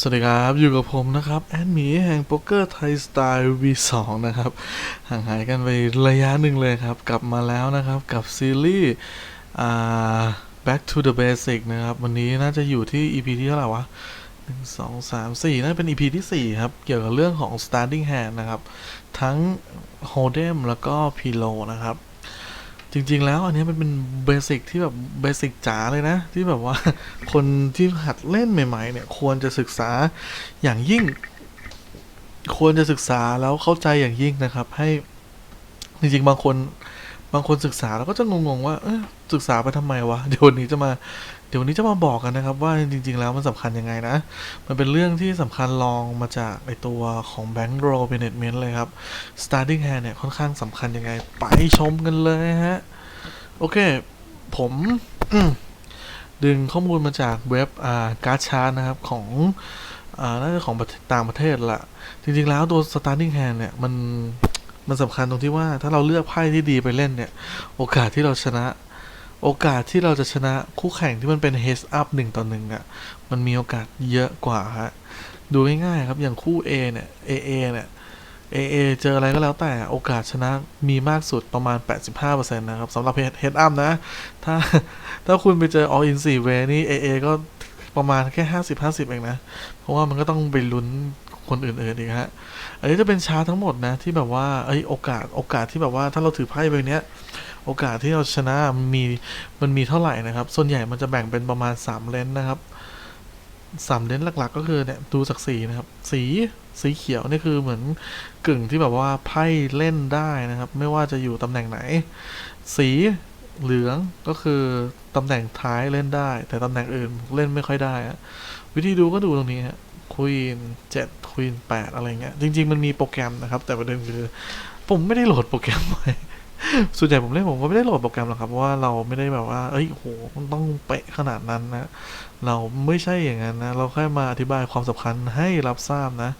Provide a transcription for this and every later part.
สวัสดีครับ อยู่กับผมนะครับ แอดหมีแห่งโป๊กเกอร์ไทยสไตล์ V2 นะครับ ห่างหายกันไประยะหนึ่งเลยครับ กลับมาแล้วนะครับ กับซีรีส์ Back to the Basic นะครับ วันนี้น่าจะอยู่ที่ EP ที่เท่าไหร่วะหนึ่งสองสามสี่น่าจะเป็น EP ที่สี่ครับ เกี่ยวกับเรื่องของ Starting Hand นะครับ ทั้ง Hold'em แล้วก็ Pilo นะครับ จริง ๆ แล้วอันนี้มันเป็นเบสิกที่แบบเบสิกจ๋าเลยนะ ที่แบบว่าคนที่หัดเล่นใหม่ ๆ เนี่ย ควรจะศึกษาอย่างยิ่ง ควรจะศึกษาแล้วเข้าใจอย่างยิ่งนะครับ ให้จริงๆบางคน บางคนศึกษาแล้วก็จะงงๆว่าศึกษาไปทำไมวะเดี๋ยววันนี้จะมา เดี๋ยววันนี้จะมาบอกกันนะครับ ว่าจริง ๆ แล้วมันสำคัญยังไงนะ มันเป็นเรื่องที่สำคัญลองมาจากไอตัวของ Bank Roll Management เลยครับ Starting Hand เนี่ยค่อนข้างสำคัญยังไง ไปชมกันเลยฮะ โอเค ผมดึงข้อมูลมาจากเว็บอ่าการ์ดชาร์นะครับของอ่าน่าจะของต่างประเทศละจริง ๆ แล้วตัว starting hand เนี่ย มัน มันสำคัญตรงที่ว่าถ้าเราเลือกไพ่ที่ดีไปเล่นเนี่ย โอกาสที่เราชนะ โอกาสที่เราจะชนะคู่แข่งที่มันเป็น heads up หนึ่งต่อหนึ่งอะมันมีโอกาสเยอะกว่าฮะดูง่ายๆครับอย่างคู่ A เนี่ย AA เนี่ย AA เจออะไรก็แล้วแต่โอกาสชนะมีมากสุดประมาณ 85%นะครับสำหรับ head head up นะ ถ้าถ้าคุณไปเจอ all in 4 way นี่ AA ก็ประมาณแค่ 50 50 เองนะ เพราะว่ามันก็ต้องไปลุ้น คนอื่นๆอีกฮะ อันนี้จะเป็นชาร์ตทั้งหมดนะที่แบบว่าเอ้ยโอกาสโอกาสที่แบบว่าถ้าเราถือไพ่ใบเนี้ยโอกาสที่เราชนะมันมีมันมีเท่าไหร่นะครับ ส่วนใหญ่มันจะแบ่งเป็นประมาณ3เลนนะครับสามเลนหลักๆ ก็คือเนี่ยดูจากสีนะครับ สีสีเขียวนี่คือเหมือนกึ่งที่แบบว่าไพ่เล่นได้นะครับ ไม่ว่าจะอยู่ตำแหน่งไหน สีเหลืองก็คือตำแหน่งท้ายเล่นได้ แต่ตำแหน่งอื่นเล่นไม่ค่อยได้ วิธีดูก็ดูตรงนี้ฮะ ควีนเจ็ดควีนแปดอะไรเงี้ย จริง ๆ มันมีโปรแกรมนะครับ แต่ประเด็นคือ ผมไม่ได้โหลดโปรแกรมไว้ส่วนใหญ่ผมเล่นผมก็ไม่ได้โหลดโปรแกรมหรอกครับเพราะว่าเราไม่ได้แบบว่า เอ้ยโหมันต้องเป๊ะขนาดนั้นนะ เราไม่ใช่อย่างนั้นนะ เราแค่มาอธิบายความสำคัญให้รับทราบนะ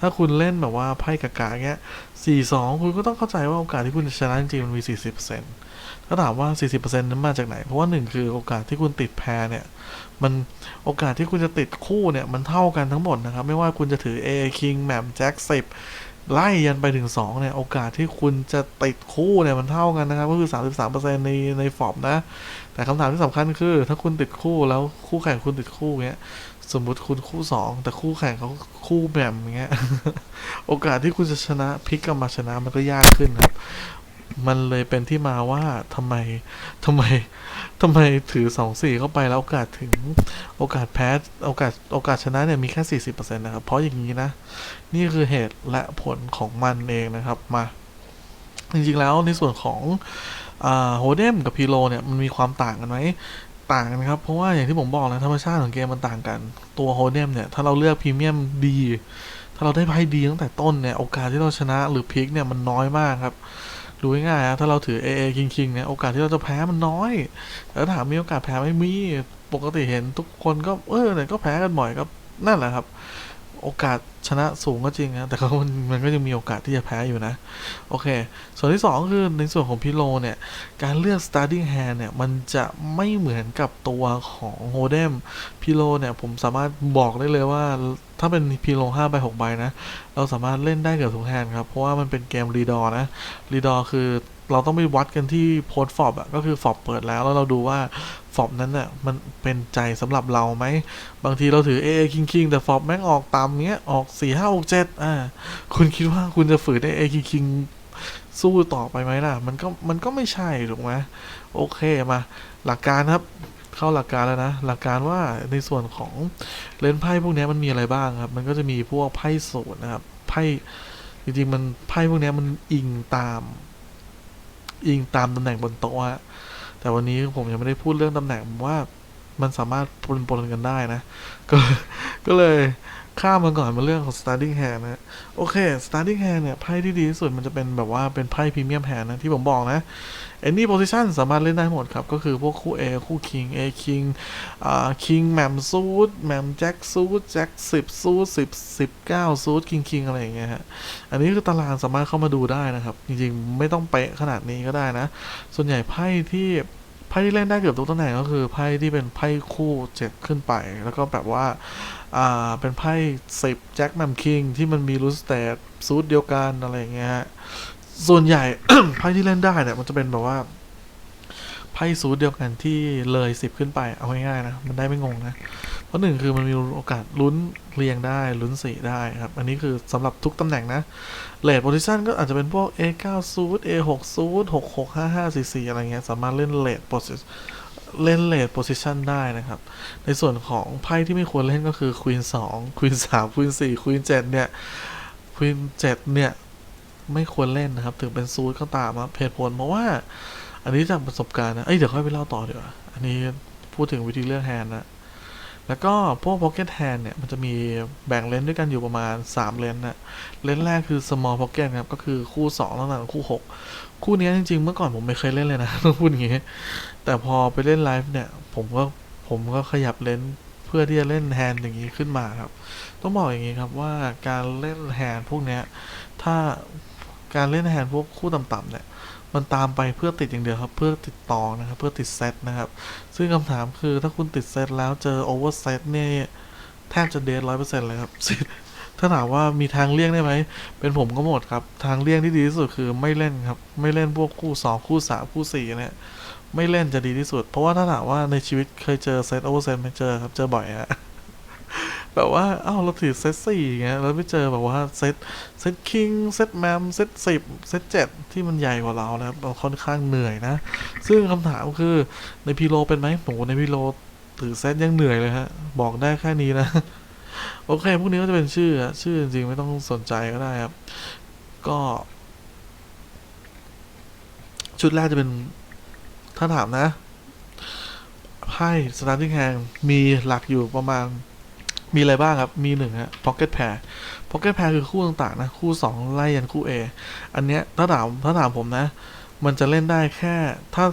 ถ้าคุณเล่นแบบว่าไพ่กากาเงี้ยสี่สองคุณก็ต้องเข้าใจว่าโอกาสที่คุณชนะจริงๆมันมีสี่สิบเปอร์เซ็นต์ถ้าถามว่าสี่สิบเปอร์เซ็นต์นั้นมาจากไหน เพราะว่าหนึ่งคือโอกาสที่คุณติดแพรเนี่ย มัน โอกาสที่คุณจะติดคู่เนี่ย มันเท่ากันทั้งหมดนะครับ ไม่ว่าคุณจะถือ A King แหม่มแจ็คสิบไล่ยันไปถึง 2 เนี่ย โอกาสที่คุณจะติดคู่เนี่ย มันเท่ากันนะครับ ก็คือ 33%ในในฟอร์มนะ แต่คำถามที่สำคัญคือ ถ้าคุณติดคู่แล้วคู่แข่งคุณติดคู่เงี้ยสมมุติคุณคู่สองแต่คู่แข่งเขาคู่แหม่มอย่างเงี้ย โอกาสที่คุณจะชนะพลิกกลับมาชนะมันก็ยากขึ้นครับ มันเลยเป็นที่มาว่าทำไมทำไมทำไมถือสองสี่เข้าไปแล้วโอกาสถึงโอกาสแพ้โอกาสโอกาสชนะเนี่ยมีแค่สี่สิบเปอร์เซ็นต์นะครับ เพราะอย่างนี้นะ นี่คือเหตุและผลของมันเองนะครับมา จริงๆแล้วในส่วนของโฮเดมกับพีโลเนี่ยมันมีความต่างกันไหมต่างกันครับ เพราะว่าอย่างที่ผมบอกแล้วธรรมชาติของเกมมันต่างกัน ตัวโฮเดมเนี่ย ถ้าเราเลือกพรีเมียมดี ถ้าเราได้ไพ่ดีตั้งแต่ต้นเนี่ย โอกาสที่เราชนะหรือพลิกเนี่ยมันน้อยมากครับ ดูง่ายๆนะถ้าเราถือ AA คิงคิงเนี่ยโอกาสที่เราจะแพ้มันน้อยแต่ถามมีโอกาสแพ้ไม่มีปกติเห็นทุกคนก็เออเนี่ยก็แพ้กันบ่อยก็นั่นแหละครับ โอกาสชนะสูงก็จริงนะแต่ก็มันมันก็ยังมีโอกาสที่จะแพ้อยู่นะ โอเค ส่วนที่สองก็คือในส่วนของพิโลเนี่ย การเลือก starting hand เนี่ย มันจะไม่เหมือนกับตัวของโฮเดมพิโลเนี่ย ผมสามารถบอกได้เลยว่า ถ้าเป็นพิโล5ใบ6ใบนะ เราสามารถเล่นได้เกือบทุกแฮนด์ครับ เพราะว่ามันเป็นเกมรีดอ์นะรีดอ์คือเราต้องไปวัดกันที่โพสฟอบอะก็คือฟอบเปิดแล้วแล้วเราดูว่าฟอบนั้นน่ะมันเป็นใจสำหรับเราไหม บางทีเราถือ AA คิงคิงแต่ฟอบแม่งออกตามเงี้ย ออก4 5 6 7อ่า คุณคิดว่าคุณจะฝืน AA คิงคิงสู้ต่อไปไหมล่ะ มันก็มันก็ไม่ใช่ถูกไหมโอเคมา หลักการครับ เข้าหลักการแล้วนะ หลักการว่าในส่วนของเลนส์ไพ่พวกนี้มันมีอะไรบ้างครับ มันก็จะมีพวกไพ่สูตรนะครับ ไพ่จริงๆมันไพ่พวกนี้มันอิงตาม อิงตามตำแหน่งบนโต๊ะอะแต่วันนี้ผมยังไม่ได้พูดเรื่องตำแหน่งว่ามันสามารถปนปนกันได้นะ ก็ก็เลย ข้ามมาก่อนมาเรื่องของ starting hand นะ โอเค starting hand เนี่ย ไพ่ที่ดีที่สุดมันจะเป็นแบบว่าเป็นไพ่พรีเมียมแ n นนะ ที่ผมบอกนะ any position สามารถเล่นได้หมดครับ ก็คือพวกคู่ A คู่ king A king อ่า king แหม่มซูดแหม่มแจ็คซูดแจ็คสิบซูดสิบสิบเก้าซูด king king อะไรอย่างเงี้ยฮะ อันนี้คือตารางสามารถเข้ามาดูได้นะครับ จริงๆ ไม่ต้องเป๊ะขนาดนี้ก็ได้นะ ส่วนใหญ่ไพ่ที่ ไพ่ที่เล่นได้เกือบทุกตำแหน่งก็คือไพ่ที่เป็นไพ่คู่เจ็ดขึ้นไป แล้วก็แบบว่า อ่า เป็นไพ่สิบแจ็คแมมคิงที่มันมีรูสเตทซูดเดียวกันอะไรเงี้ยฮะส่วนใหญ่ไพ่ที่เล่นได้เนี่ยมันจะเป็นแบบว่า ไพ่ซูดเดียวกันที่เลยสิบขึ้นไปเอาง่ายๆนะ มันได้ไม่งงนะ เพราะหนึ่งคือมันมีโอกาสลุ้นเรียงได้ลุ้นสี่ได้ครับ อันนี้คือสำหรับทุกตำแหน่งนะเลดโพซิชันก็อาจจะเป็นพวก A9 ซูด A6 ซูด665544 อะไรเงี้ย สามารถเล่นเลดโพซิเล่นเลดโพซิชันได้นะครับ ในส่วนของไพ่ที่ไม่ควรเล่นก็คือควีนสองควีนสามควีนสี่ควีนเจ็ดเนี่ยควีนเจ็ดเนี่ย ไม่ควรเล่นนะครับ ถึงเป็นซูดก็ตามครับเหตุผลเพราะว่า อันนี้จากประสบการณ์นะ เอ้ยเดี๋ยวค่อยไปเล่าต่อเดีกว่าอันนี้พูดถึงวิธีเลือกแฮนด์นะแล้วก็พวก pocket hand เนี่ย มันจะมีแบ่งเลนด้วยกันอยู่ประมาณ 3 เลนนะเลนแรกคือ small pocket ครับ ก็คือคู่2ตั้งแต่คู่ 6 คู่นี้จริง ๆ เมื่อก่อนผมไม่เคยเล่นเลยนะ ต้องพูดอย่างงี้ แต่พอไปเล่นไลฟ์เนี่ย ผมก็ผมก็ขยับเลนเพื่อที่จะเล่นแฮนด์อย่างนี้ขึ้นมาครับ ต้องบอกอย่างนี้ครับว่าการเล่นแฮนด์พวกเนี้ยถ้าการเล่นแฮนด์พวกคู่ต่ำๆเนี่ย มันตามไปเพื่อติดอย่างเดียวครับ เพื่อติดต่อนะครับ เพื่อติดเซตนะครับ ซึ่งคำถามคือถ้าคุณติดเซตแล้วเจอโอเวอร์เซตเนี่ยแทบจะเดทร้อยเปอร์เซ็นต์เลยครับ ถ้าถามว่ามีทางเลี่ยงได้ไหม เป็นผมก็หมดครับ ทางเลี่ยงที่ดีที่สุดคือไม่เล่นครับ ไม่เล่นพวกคู่สองคู่สามคู่สี่เนี่ยไม่เล่นจะดีที่สุด เพราะว่าถ้าถามว่าในชีวิตเคยเจอเซตโอเวอร์เซตไม่เจอครับ เจอบ่อยฮะ แบบว่าอ้าวเราถือเซตสี่เงี้ยแล้วไปเจอแบบว่าเซตเซตคิงเซตแมมเซตสิบเซตเจ็ดที่มันใหญ่กว่าเรานะครับเราค่อนข้างเหนื่อยนะ ซึ่งคำถามคือในพีโลเป็นไหมโหในพีโลถือเซตยังเหนื่อยเลยฮะ บอกได้แค่นี้นะ โอเค พวกนี้ก็จะเป็นชื่อ ชื่อจริงๆ ไม่ต้องสนใจก็ได้ครับ ก็ ชุดแรกจะเป็น ถ้าถามนะไพ่ starting hand มีหลักอยู่ประมาณ มีอะไรบ้างครับ มีหนึ่งฮะ pocket pair pocket pair คือคู่ต่างๆนะ คู่สองไล่ยันคู่ A อันเนี้ยถ้าถามถ้าถามผมนะ มันจะเล่นได้แค่ถ้า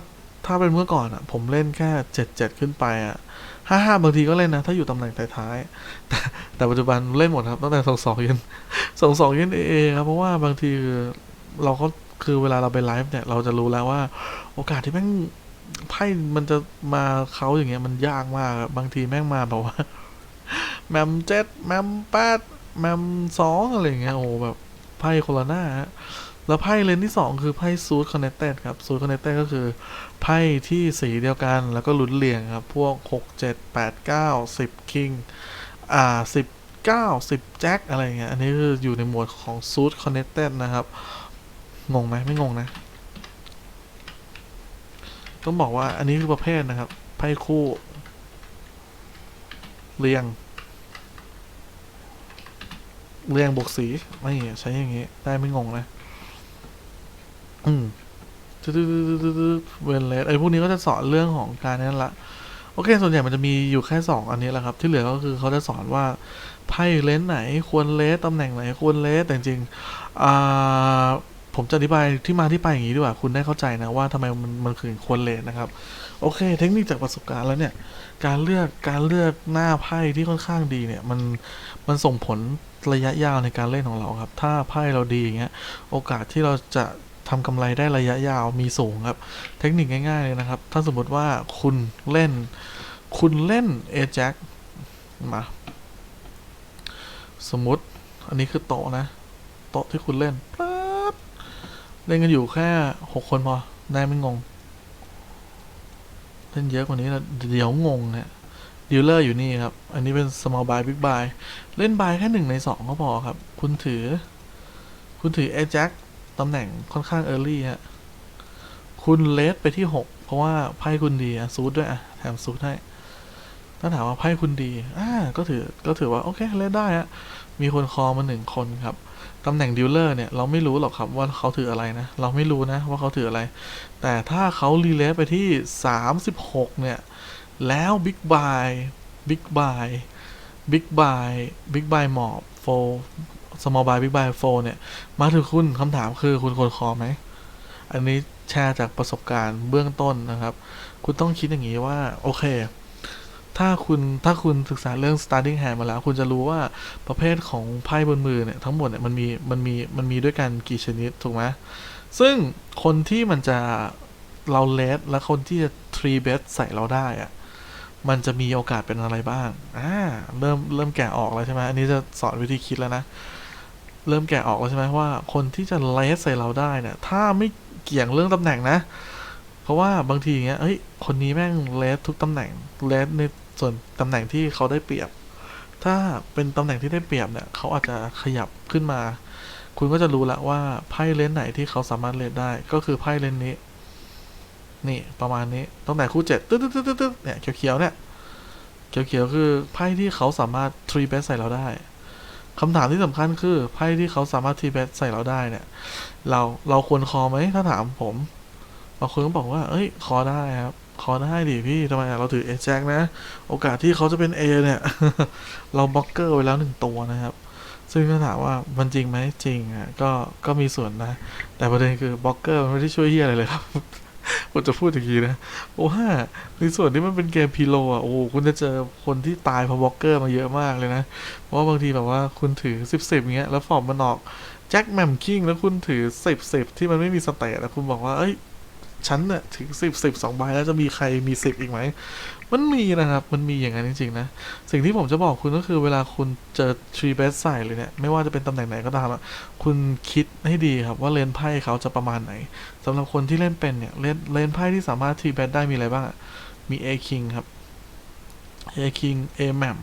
ถ้าเป็นเมื่อก่อนอะ่ะ ผมเล่นแค่เจ็ดเจ็ดขึ้นไปอะ่ะห้าห้าบางทีก็เล่นนะ ถ้าอยู่ตำแหน่งท้ายๆแต่แต่ปัจจุบันเล่นหมดครับตั้งแต่สองสองยันสองสองยันเอเอครับ เพราะว่าบางทีคือเราก็คือเวลาเราไปไลฟ์เนี่ย เราจะรู้แล้วว่า โอกาสที่แม่งไพ่มันจะมาเขาอย่างเงี้ยมันยากมากครับบางทีแม่งมาแบบว่า แมมเจ็ดแมมแปดแมมสองอะไรเงี้ยโอ้แบบไพ่โคโรนาฮะแล้วไพ่เลนที่ 2 คือไพ่ซูดคอนเน c เต็ดครับซูดคอนเน c เต็ดก็คือไพ่ที่สีเดียวกัน แล้วก็ลุ้นเรียงครับ พวก 6 7 8 9 10 คิง อ่า 10 9 10 แจ็คอะไรเงี้ย อันนี้คืออยู่ในหมวดของซูดคอนเน c เต็ดนะครับ งงไหมไม่งงนะ ต้องบอกว่าอันนี้คือประเภทนะครับ ไพ่คู่ เรียง เรียงบวกสีไม่ใช้อย่างงี้ ได้ไม่งงนะอืมเวนเลสไอ้พวกนี้ก็จะสอนเรื่องของการนั้นละโอเค ส่วนใหญ่มันจะมีอยู่แค่สองอันนี้แหละครับ ที่เหลือก็คือเขาจะสอนว่าไพ่เลนไหนควรเลสตำแหน่งไหนควรเลสแต่จริงอ่าผมจะอธิบายที่มาที่ไปอย่างนี้ดีกว่า คุณได้เข้าใจนะว่าทำไมมันมันคือควรเลสนะครับ โอเค เทคนิคจากประสบการณ์แล้วเนี่ย การเลือกการเลือกหน้าไพ่ที่ค่อนข้างดีเนี่ย มันมันส่งผล ระยะยาวในการเล่นของเราครับ ถ้าไพ่เราดีอย่างเงี้ย โอกาสที่เราจะทำกำไรได้ระยะยาวมีสูงครับ เทคนิคง่ายๆเลยนะครับ ถ้าสมมติว่าคุณเล่น คุณเล่น a j a x มา สมมติอันนี้คือโต๊ะนะ โต๊ะที่คุณเล่นปั๊บเล่นกันอยู่แค่หกคนพอ ได้ไม่งง เล่นเยอะกว่านี้แล้วเดี๋ยวงงเนี่ย ดีลเลอร์อยู่นี่ครับ อันนี้เป็น small buy big buy เล่น buy แค่หนึ่งในสองก็พอครับ คุณถือ คุณถือ a j a x ตำแหน่งค่อนข้าง early ฮะ คุณเลสไปที่หกเพราะว่าไพ่คุณดีอะซูดด้วยอะแถมซูดให้ถ้าถามว่าไพ่คุณดี อ่า ก็ถือ ก็ถือว่าโอเคเลสได้อะมีคนคอมาหนึ่งคนครับ ตำแหน่งดีลเลอร์เนี่ยเราไม่รู้หรอกครับว่าเขาถืออะไรนะ เราไม่รู้นะว่าเขาถืออะไร แต่ถ้าเขารีเลสไปที่สามสิบหกเนี่ยแล้วบิ๊กบายบิ๊กบายบิ๊กบายบิ๊กบายหมอบโฟ small buy big buy 4เนี่ย มาถึงคุณคำถามคือคุณควรคอไหม อันนี้แชร์จากประสบการณ์เบื้องต้นนะครับ คุณต้องคิดอย่างนี้ว่า โอเค ถ้าคุณถ้าคุณศึกษาเรื่อง starting hand มาแล้ว คุณจะรู้ว่าประเภทของไพ่บนมือเนี่ย ทั้งหมดเนี่ยมันมีมันมีมันมีด้วยกันกี่ชนิดถูกไหมซึ่งคนที่มันจะเราเลสและคนที่จะทรีเบสใส่เราได้อะ มันจะมีโอกาสเป็นอะไรบ้าง อ่า เริ่มเริ่มแกะออกแล้วใช่ไหมอันนี้จะสอนวิธีคิดแล้วนะ เริ่มแกะออกแล้วใช่ไหมว่า คนที่จะเลสใส่เราได้เนี่ย ถ้าไม่เกี่ยงเรื่องตำแหน่งนะ เพราะว่าบางทีอย่างเงี้ยเอ้ย คนนี้แม่งเลสทุกตำแหน่ง เลสในส่วนตำแหน่งที่เขาได้เปรียบ ถ้าเป็นตำแหน่งที่ได้เปรียบเนี่ย เขาอาจจะขยับขึ้นมา คุณก็จะรู้ละว่าไพ่เลนไหนที่เขาสามารถเลนได้ ก็คือไพ่เลนนี้ นี่ประมาณนี้ตั้งแต่คู่เจ็ดตึ๊ดตึ๊ดตึ๊ดตึ๊ดเนี่ยเขียวๆเนี่ยเขียวๆคือไพ่ที่เขาสามารถทรีเบสใส่เราได้คำถามที่สำคัญคือไพ่ที่เขาสามารถทรีเบสใส่เราได้เนี่ย เราเราควรคอไหมถ้าถามผมเราควรก็บอกว่า เอ้ย คอได้ครับ คอได้ดิพี่ทำไมเราถือเอแจ็คนะ โอกาสที่เขาจะเป็น A เนี่ย เราบล็อกเกอร์ไว้แล้วหนึ่งตัวนะครับ ซึ่งถ้าถามว่ามันจริงไหมจริงอะก็ก็มีส่วนนะ แต่ประเด็นคือบล็อกเกอร์มันไม่ได้ช่วยเฮียอะไรเลยครับ ผมจะพูดอย่างนี้นะโอ้ว่าในส่วนที่มันเป็นเกมพีโลอะโอ้คุณจะเจอคนที่ตายเพราะบล็อกเกอร์มาเยอะมากเลยนะ เพราะว่าบางทีแบบว่าคุณถือสิบสิบเงี้ยแล้วฟอร์มมันออกแจ็คแมมคิงแล้วคุณถือสิบสิบที่มันไม่มีสเตตแล้วคุณบอกว่าเอ้ยฉันน่ะถึงสิบสิบสองใบแล้วจะมีใครมีสิบอีกไหม มันมีนะครับ มันมีอย่างนั้นจริงๆนะ สิ่งที่ผมจะบอกคุณก็คือเวลาคุณเจอทรีเบสใส่เลยเนี่ย ไม่ว่าจะเป็นตำแหน่งไหนก็ตามอะคุณคิดให้ดีครับว่าเลนไพ่เขาจะประมาณไหนสำหรับคนที่เล่นเป็นเนี่ย เลนเลนไพ่ที่สามารถทรีเบสได้มีอะไรบ้างอะมี A King ครับ A King A แมม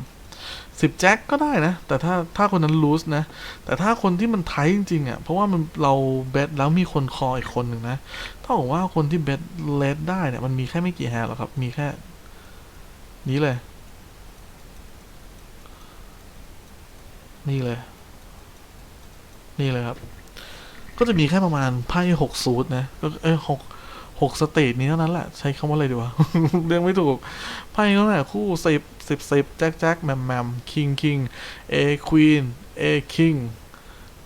สิบแจ็คก็ได้นะ แต่ถ้าถ้าคนนั้นลูสนะ แต่ถ้าคนที่มันไทยจริงๆอะ เพราะว่ามันเราเบสแล้วมีคนคออีกคนหนึ่งนะถ้าบอกว่าคนที่เบสเลสได้เนี่ย มันมีแค่ไม่กี่แฮร์หรอกครับ มีแค่ นี้เลย นี่เลย นี่เลยครับ ก็จะมีแค่ประมาณไพ่หกสูตรนะ ก็เอ้หกหกสเตจนี้เท่านั้นแหละ ใช้คำว่าอะไรดีวะ เรียกไม่ถูก ไพ่เขาเนี่คู่สิบสิบสิบแจ็คแจ็คแมมแมมคิงคิงเอควีนเอคิง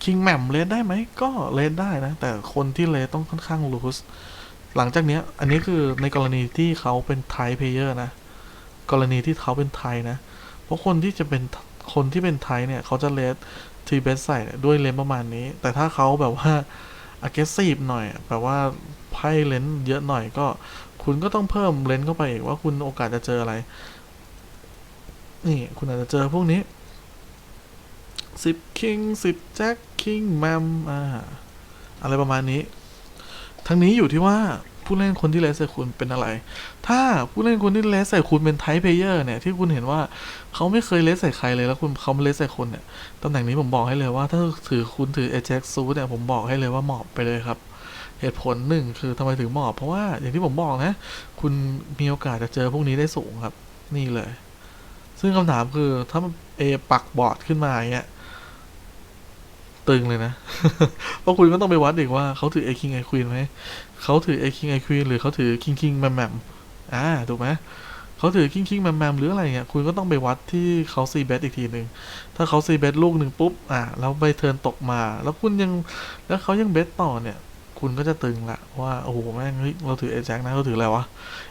คิงแมมเลสได้ไหม ก็เลสได้นะ แต่คนที่เลสต้องค่อนข้างลูสหลังจากเนี้ย อันนี้คือในกรณีที่เขาเป็นไทเพเยอร์นะ กรณีที่เขาเป็นไทยนะ เพราะคนที่จะเป็นคนที่เป็นไทยเนี่ย เขาจะเลสทีเบสใส่ด้วยเลนประมาณนี้ แต่ถ้าเขาแบบว่า aggressive หน่อยแบบว่าไพ่เลนเยอะหน่อยก็ คุณก็ต้องเพิ่มเลนเข้าไปอีกว่าคุณโอกาสจะเจออะไร นี่คุณอาจจะเจอพวกนี้สิบคิงสิบแจ็คคิงแมมอ่าอะไรประมาณนี้ ทั้งนี้อยู่ที่ว่า ผู้เล่นคนที่เลสใส่คุณเป็นอะไร ถ้าผู้เล่นคนที่เลสใส่คุณเป็นไทป์เพเยอร์เนี่ยที่คุณเห็นว่าเขาไม่เคยเลสใส่ใครเลยแล้วคุณเขาเลสใส่คุณเนี่ยตำแหน่งนี้ผมบอกให้เลยว่า ถ้าถือคุณถือเอเจ็กซูเนี่ยผมบอกให้เลยว่าเหมาะไปเลยครับ เหตุผลหนึ่งคือทำไมถึงเหมาะเพราะว่าอย่างที่ผมบอกนะ คุณมีโอกาสจะเจอพวกนี้ได้สูงครับ นี่เลย ซึ่งคำถามคือถ้าเอปักบอร์ดขึ้นมาอย่างเงี้ย ตึงเลยนะ เพราะคุณก็ต้องไปวัดอีกว่าเขาถือเอคิงไอควีนไหม เขาถือเอคิงไอควีนหรือเขาถือคิงคิงแมมแมมอ่า ถูกไหมเขาถือคิงคิงแมมแมมหรืออะไรเงี้ย คุณก็ต้องไปวัดที่เขาซีเบสอีกทีหนึ่ง ถ้าเขาซีเบสลูกหนึ่งปุ๊บ อ่าแล้วไปเทิร์นตกมา แล้วคุณยัง แล้วเขายังเบสต่อเนี่ย คุณก็จะตึงละว่าโอ้โหแม่งเฮ้ยเราถือเอแจ็คนะเราถืออะไรวะ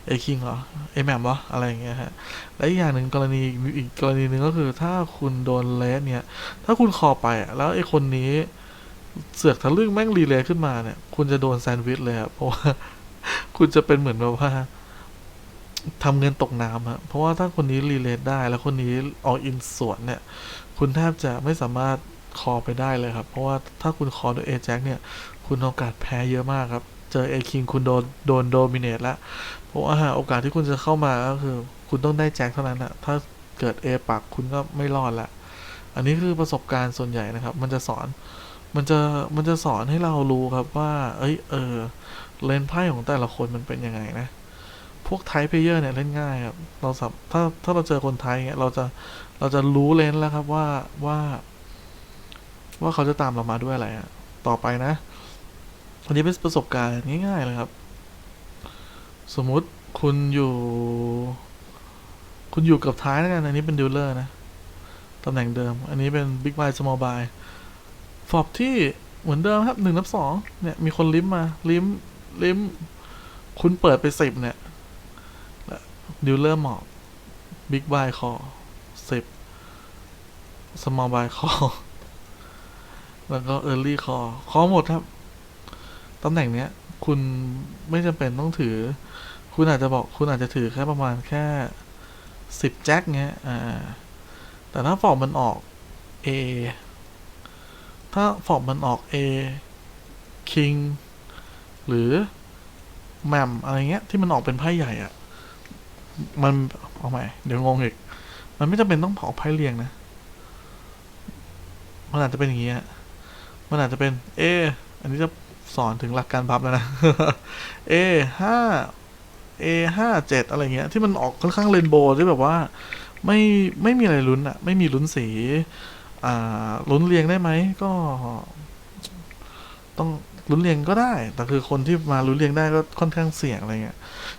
เอคิงเหรอเอแมมวะอะไรอย่างเงี้ยฮะและอีกอย่างหนึ่งกรณีอีกกรณีหนึ่งก็คือถ้าคุณโดนเลสเนี่ย ถ้าคุณคอไปแล้วไอ้คนนี้เสือกทะลึ่งแม่งรีเลย์ขึ้นมาเนี่ย คุณจะโดนแซนด์วิชเลยครับเพราะว่าคุณจะเป็นเหมือนแบบว่าทำเงินตกน้ำอะเพราะว่าถ้าคนนี้รีเลย์ได้ แล้วคนนี้ออกอินสวนเนี่ย คุณแทบจะไม่สามารถคอไปได้เลยครับ เพราะว่าถ้าคุณคอด้วยเอแจ็คเนี่ย คุณโอกาสแพ้เยอะมากครับ เจอเอคิงคุณโดนโดนโดมิเนตแล้วเพราะว่าโอกาสที่คุณจะเข้ามาก็คือ คุณต้องได้แจ็คเท่านั้นอะถ้าเกิดเอปักคุณก็ไม่รอดละอันนี้คือประสบการณ์ส่วนใหญ่นะครับ มันจะสอนมันจะมันจะสอนให้เรารู้ครับว่า เอ้ยเออเลนไพ่ของแต่ละคนมันเป็นยังไงนะ พวกไทป์เพลเยอร์เนี่ยเล่นง่ายครับ เราสับถ้าถ้าเราเจอคนไทยเนี่ยเราจะเราจะรู้เลนแล้วครับว่าว่า ว่าเขาจะตามเรามาด้วยอะไรอะต่อไปนะ อันนี้เป็นประสบการณ์ง่ายๆเลยครับ สมมุติคุณอยู่ คุณอยู่กับท้ายแล้วกัน อันนี้เป็นดิวเลอร์นะ ตำแหน่งเดิม อันนี้เป็น Big Buy Small Buy ฟอบที่เหมือนเดิมครับหนึ่งนับสองเนี่ย มีคนลิ้มมา ลิ้ม ลิ้ม คุณเปิดไปสิบเนี่ยดิวเลอร์หมอบบิ๊กบายคอสิบสมอลบายคอแล้วก็เออร์ลี่คอคอหมดครับ ตำแหน่งเนี้ย คุณไม่จำเป็นต้องถือ คุณอาจจะบอกคุณอาจจะถือแค่ประมาณแค่สิบแจ็คเงี้ย อ่า แต่ถ้าฟอบมันออก A ถ้าฟอบมันออก A King หรือแมมอะไรเงี้ย ที่มันออกเป็นไพ่ใหญ่อะมันเอาใหม่เดี๋ยวงงอีก มันไม่จำเป็นต้องเผาไพ่เรียงนะ มันอาจจะเป็นอย่างเงี้ย มันอาจจะเป็น A อันนี้จะ สอนถึงหลักการพับแล้วนะ A ห้า A ห้าเจ็ดอะไรเงี้ย ที่มันออกค่อนข้างเรนโบว์ที่แบบว่า ไม่ไม่มีอะไรลุ้นอะไม่มีลุ้นสีอ่าลุ้นเรียงได้ไหมก็ ต้องลุ้นเรียงก็ได้ แต่คือคนที่มาลุ้นเรียงได้ก็ค่อนข้างเสี่ยงอะไรเงี้ย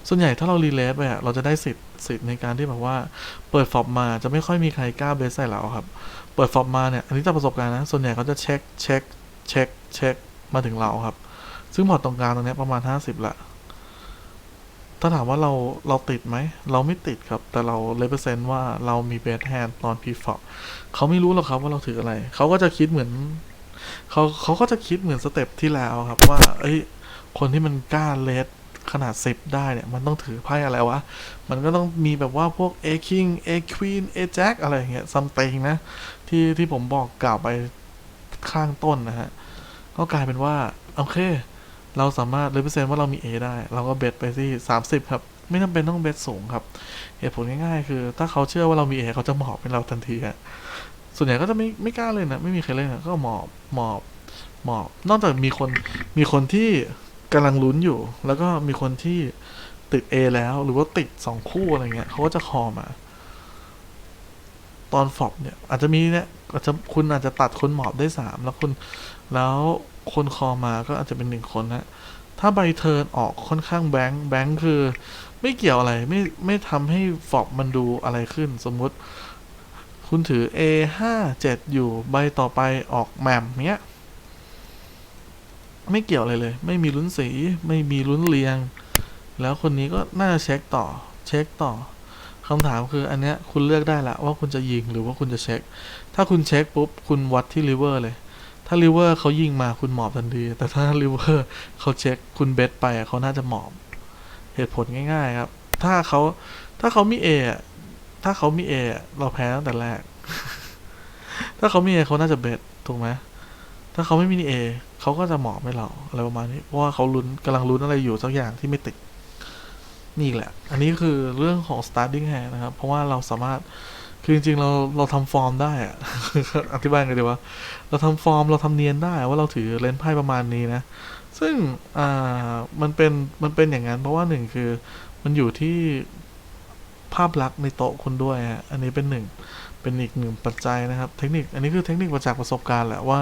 ส่วนใหญ่ถ้าเรารีเลฟไปอะเราจะได้สิทธิ์สิทธิ์ในการที่แบบว่า เปิดฟอบมาจะไม่ค่อยมีใครกล้าเบสใส่เราครับ เปิดฟอบมาเนี่ย อันนี้จากประสบการณ์นะ ส่วนใหญ่เขาจะเช็คเช็คเช็คเช็ค มาถึงเราครับ ซึ่งพอร์ตตรงกลางตรงนี้ประมาณห้าสิบละถ้าถามว่าเราเราติดไหม เราไม่ติดครับ แต่เราเลเปอร์เซนต์ว่าเรามีเบสแฮนตอนพีฟอบเขาไม่รู้หรอกครับว่าเราถืออะไร เขาก็จะคิดเหมือนเขาเขาก็จะคิดเหมือนสเต็ปที่แล้วครับ ว่า เอ้ย คนที่มันกล้าเลสขนาดสิบได้เนี่ย มันต้องถือไพ่อะไรวะ มันก็ต้องมีแบบว่าพวก A King A Queen A Jack อะไรอย่างเงี้ยซัมติงนะ ที่ที่ผมบอกกล่าวไปข้างต้นนะฮะ ก็กลายเป็นว่า โอเค เราสามารถเลเ e เซนว่าเรามี A ได้ เราก็เบสไปที่ 30 ครับ ไม่จำเป็นต้องเบสสูงครับ เหตุผลง่ายๆ คือ ถ้าเขาเชื่อว่าเรามี A เขาจะหมอบเป็นเราทันทีฮะส่วนใหญ่ก็จะไม่ไม่กล้าเลยนะ ไม่มีใครเล่นอะก็หมอบหมอบหมอบ นอกจากมีคนมีคนที่กำลังลุ้นอยู่ แล้วก็มีคนที่ติด A แล้วหรือว่าติดสองคู่อะไรเงี้ยเขาก็จะคอมา ตอนฟอบเนี่ย อาจจะมีเนี่ยอาจจะคุณอาจจะตัดคนหมอบได้สามแล้วคุณ แล้วคนคอมาก็อาจจะเป็นหนึ่งคนนะถ้าใบเทิร์นออกค่อนข้างแบงค์แบงค์คือ ไม่เกี่ยวอะไรไม่ไม่ทำให้ฟอบมันดูอะไรขึ้น สมมติคุณถือ A ห้าเจ็ดอยู่ใบต่อไปออกแหมมเนี้ย ไม่เกี่ยวอะไรเลย ไม่มีลุ้นสีไม่มีลุ้นเรียง แล้วคนนี้ก็น่าจะเช็คต่อ เช็คต่อคำถามคืออันเนี้ยคุณเลือกได้ละว่าคุณจะยิงหรือว่าคุณจะเช็ค ถ้าคุณเช็คปุ๊บ คุณวัดที่ริเวอร์เลย ถ้าริเวอร์เขายิงมาคุณหมอบทันที แต่ถ้าริเวอร์เขาเช็คคุณเบสไปอะเขาน่าจะหมอบ เหตุผลง่าย ๆ ครับ ถ้าเขาถ้าเขามีเอะถ้าเขามีเอะเราแพ้ตั้งแต่แรก ถ้าเขามีเอเขาน่าจะเบสถูกไหมถ้าเขาไม่มีเอเขาก็จะหมอบไม่เราอะไรประมาณนี้ เพราะว่าเขาลุ้นกำลังลุ้นอะไรอยู่สักอย่างที่ไม่ติดนี่แหละ อันนี้คือเรื่องของ starting hand นะครับ เพราะว่าเราสามารถ คือจริงๆเราเราทำฟอร์มได้อะอธิบายไงดีวะเราทำฟอร์มเราทำเนียนได้ว่าเราถือเลนส์ไพ่ประมาณนี้นะ ซึ่งอ่ามันเป็นมันเป็นอย่างนั้น เพราะว่าหนึ่งคือมันอยู่ที่ภาพลักษณ์ในโต๊ะคุณด้วยฮะอันนี้เป็นหนึ่งเป็นอีกหนึ่งปัจจัยนะครับ เทคนิคอันนี้คือเทคนิคมาจากประสบการณ์แหละว่า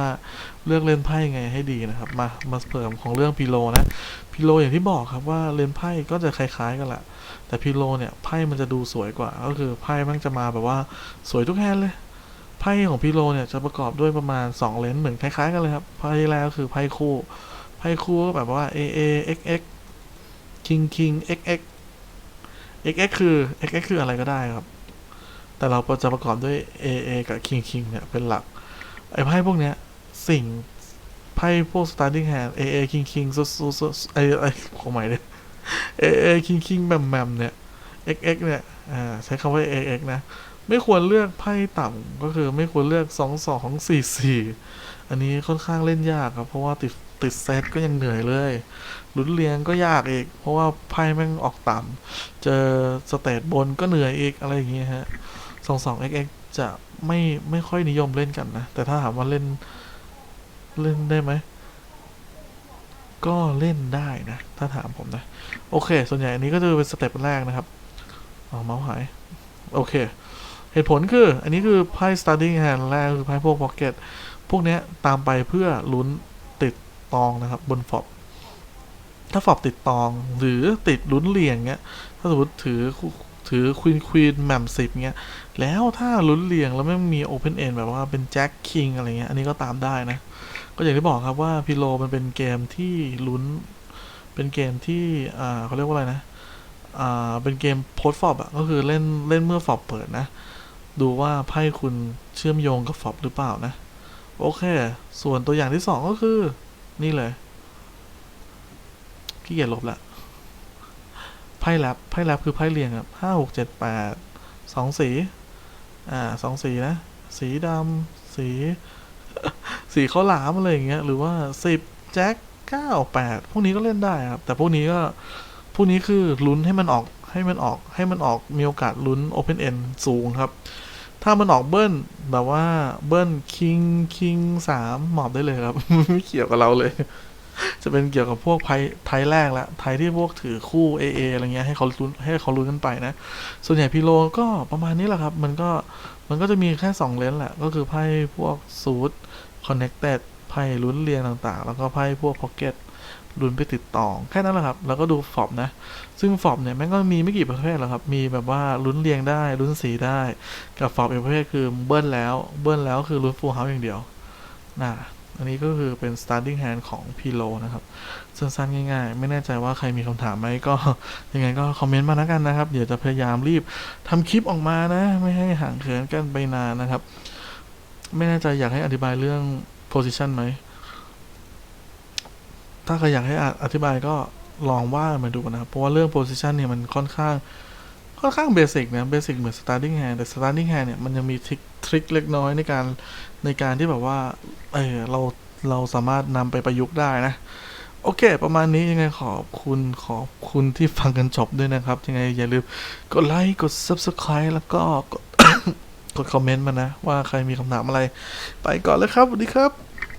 เลือกเลนส์ไพ่ไงให้ดีนะครับ มามาเสริมของเรื่องพิโลนะพิโลอย่างที่บอกครับว่าเลนส์ไพ่ก็จะคล้ายๆกันแหละ แต่พิโลเนี่ยไพ่มันจะดูสวยกว่า ก็คือไพ่มันจะมาแบบว่าสวยทุกแฮนด์เลย ไพ่ของพิโลเนี่ยจะประกอบด้วยประมาณ 2 เลนส์เหมือนคล้ายๆกันเลยครับ ไพ่แรกก็คือไพ่คู่ ไพ่คู่ก็แบบว่า A A X X King King X X X X คือ X X คืออะไรก็ได้ครับ แต่เราจะประกอบด้วย A A กับ King King เนี่ยเป็นหลัก ไอ้ไพ่พวกเนี้ยสิ่งไพ่พวก starting hand A A King King ซุซุซุไอ้ไอ้ของใหม่เนี่ย A A King King แมมแมมเนี่ย X X เอ็กเนี่ยอ่าใช้คำว่า A X นะ ไม่ควรเลือกไพ่ต่ำก็คือไม่ควรเลือกสองสองสี่สี่อันนี้ค่อนข้างเล่นยากครับ เพราะว่าติดติดเซตก็ยังเหนื่อยเลยลุ้นเรียงก็ยากอีก เพราะว่าไพ่แม่งออกต่ำเจอสเตตบนก็เหนื่อยอีกอะไรอย่างเงี้ยฮะสองสอง x x จะไม่ไม่ค่อยนิยมเล่นกันนะ แต่ถ้าถามว่าเล่นเล่นได้ไหม ก็เล่นได้นะ ถ้าถามผมนะ โอเค ส่วนใหญ่อันนี้ก็จะเป็นสเต็ปแรกนะครับเอาเมาส์หาย โอเค เหตุผลคือ อันนี้คือไพ่ starting hand แรกคือไพ่พวก pocket พวกเนี้ยตามไปเพื่อลุ้นติดตองนะครับบนฟอบถ้าฟอบติดตองหรือติดลุ้นเรียงเงี้ย ถ้าสมมติถือถือควีนควีนแหม่มสิบเงี้ย แล้วถ้าลุ้นเรียงแล้วไม่มีโอเพนเอนแบบว่าเป็นแจ็คคิงอะไรเงี้ย อันนี้ก็ตามได้นะ ก็อย่างที่บอกครับว่าพิโลมันเป็นเกมที่ลุ้น เป็นเกมที่อ่าเขาเรียกว่าอะไรนะอ่าเป็นเกมโพสฟอบอะก็คือเล่นเล่นเมื่อฟอบเปิดนะ ดูว่าไพ่คุณเชื่อมโยงกับฟอบหรือเปล่านะ โอเค ส่วนตัวอย่างที่สองก็คือ นี่เลยขี้เกียจลบละไพ่แรปไพ่แรปคือไพ่เรียงครับห้าหกเจ็ดแปดสองสี อ่าสองสีนะ สีดำสี สีข้าวหลามอะไรอย่างเงี้ยหรือว่าสิบแจ็คเก้าแปดพวกนี้ก็เล่นได้ครับแต่พวกนี้ก็พวกนี้คือลุ้นให้มันออกให้มันออกให้มันออกมีโอกาสลุ้น Open End สูงครับ ถ้ามันออกเบิ้ลแบบว่าเบิ้ลคิงคิงสามหมอบได้เลยครับ ไม่เกี่ยวกับเราเลย จะเป็นเกี่ยวกับพวกไพ่ไทยแรกละไทยที่พวกถือคู่ AA อะไรเงี้ยให้เขาลุ้นให้เขาลุ้นกันไปนะ ส่วนใหญ่พิโลก็ประมาณนี้แหละครับ มันก็มันก็จะมีแค่สองเลนแหละ ก็คือไพ่พวกซูด connected ไพ่ลุ้นเรียงต่างๆ แล้วก็ไพ่พวก pocket ลุ้นไปติดต่อ แค่นั้นแหละครับ แล้วก็ดูฟอบนะ ซึ่งฟอบเนี่ยแม่งก็มีไม่กี่ประเภทหรอกครับ มีแบบว่าลุ้นเรียงได้ลุ้นสีได้ กับฟอบอีกประเภทคือเบิ้ลแล้ว เบิ้ลแล้วคือลุ้นฟูลเฮาส์อย่างเดียวนะอันนี้ก็คือเป็น starting hand ของพีโลนะครับ สั้นๆง่ายๆ ไม่แน่ใจว่าใครมีคำถามไหมก็ยังไงก็คอมเมนต์มาแล้วกันนะครับ เดี๋ยวจะพยายามรีบทำคลิปออกมานะ ไม่ให้ห่างเขินกันไปนานนะครับ ไม่แน่ใจอยากให้อธิบายเรื่อง position ไหม ถ้าใครอยากให้อธิบายก็ลองว่ามาดูนะครับ เพราะว่าเรื่อง position เนี่ยมันค่อนข้าง ค่อนข้างเบสิกนะ เบสิกเหมือน starting hand แต่ starting hand เนี่ยมันยังมีทริคทริคเล็กน้อยในการในการที่แบบว่า เออเราเราสามารถนำไปประยุกต์ได้นะ โอเค ประมาณนี้ยังไงขอบคุณขอบคุณที่ฟังกันจบด้วยนะครับ ยังไงอย่าลืมกดไลค์ กด subscribe แล้วก็กด กดคอมเมนต์มานะ ว่าใครมีคำถามอะไร ไปก่อนเลยครับสวัสดีครับ